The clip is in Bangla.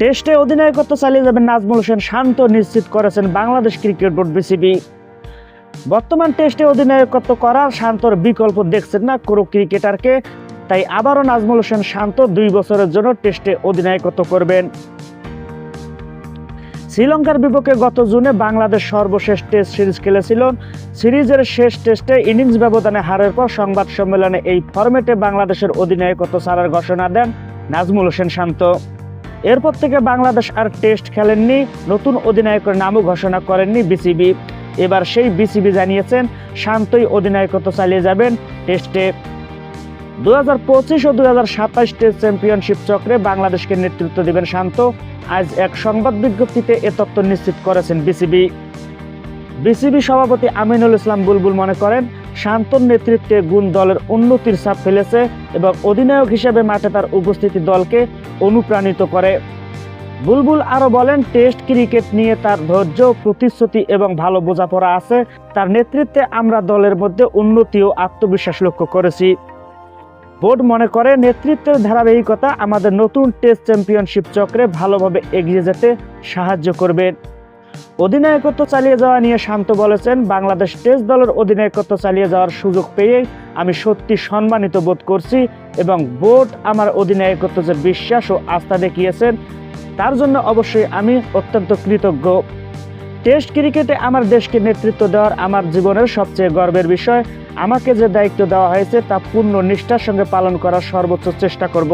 টেস্টে অধিনায়কত্ব চালিয়ে যাবেন নাজমুল হোসেন, শান্ত নিশ্চিত করেছেন বাংলাদেশ ক্রিকেট বোর্ড বিসিবি। বর্তমান টেস্টে অধিনায়কত্ব করার শান্তর বিকল্প দেখছেন না কোনো ক্রিকেটারকে, তাই আবারও নাজমুল হোসেন শান্ত দুই বছরের জন্য টেস্টে অধিনায়কত্ব করবেন। শ্রীলঙ্কার বিপক্ষে গত জুনে বাংলাদেশ সর্বশেষ টেস্ট সিরিজ খেলেছিল। সিরিজের শেষ টেস্টে ইনিংস ব্যবধানে হারের পর সংবাদ সম্মেলনে এই ফরম্যাটে বাংলাদেশের অধিনায়কত্ব ছাড়ার ঘোষণা দেন নাজমুল হোসেন শান্ত। এরপর থেকে বাংলাদেশ আর টেস্ট খেলেননি, নতুন অধিনায়কের নামও ঘোষণা করেননি বিসিবি। এবার সেই বিসিবি জানিয়েছেন, শান্তই অধিনায়কত্ব চালিয়ে যাবেন টেস্টে। দু হাজার পঁচিশ ও দু হাজার সাতাশ টেস্ট চ্যাম্পিয়নশিপ চক্রে বাংলাদেশকে নেতৃত্ব দেবেন শান্ত। আজ এক সংবাদ বিজ্ঞপ্তিতে এ তথ্য নিশ্চিত করেছেন বিসিবি। বিসিবি সভাপতি আমিনুল ইসলাম বুলবুল মনে করেন শান্তর নেতৃত্বে গুণ দলের উন্নতির ছাপ ফেলেছে এবং অধিনায়ক হিসেবে মাঠে তার উপস্থিতি দলকে অনুপ্রাণিত করে। বুলবুল আরও বলেন, টেস্ট ক্রিকেট নিয়ে তার ধৈর্য, প্রতিশ্রুতি এবং ভালো বোঝাপড়া আছে। তার নেতৃত্বে আমরা দলের মধ্যে উন্নতি ও আত্মবিশ্বাস লক্ষ্য করেছি। বোর্ড মনে করে, নেতৃত্বের ধারাবাহিকতা আমাদের নতুন টেস্ট চ্যাম্পিয়নশিপ চক্রে ভালোভাবে এগিয়ে যেতে সাহায্য করবে। অধিনায়কত্ব চালিয়ে যাওয়া নিয়ে শান্ত বলেছেন বাংলাদেশ টেস্ট দলের অধিনায়কত্ব চালিয়ে যাওয়ার সুযোগ পেয়ে আমি সত্যি সম্মানিত বোধ করছি এবং বোর্ড আমার অধিনায়কত্ব যে বিশ্বাস ও আস্থা দেখিয়েছেন। তার জন্য অবশ্যই আমি অত্যন্ত কৃতজ্ঞ। টেস্ট ক্রিকেটে আমার দেশকে নেতৃত্ব দেওয়ার আমার জীবনের সবচেয়ে গর্বের বিষয়। আমাকে যে দায়িত্ব দেওয়া হয়েছে তা পূর্ণ নিষ্ঠার সঙ্গে পালন করার সর্বোচ্চ চেষ্টা করব।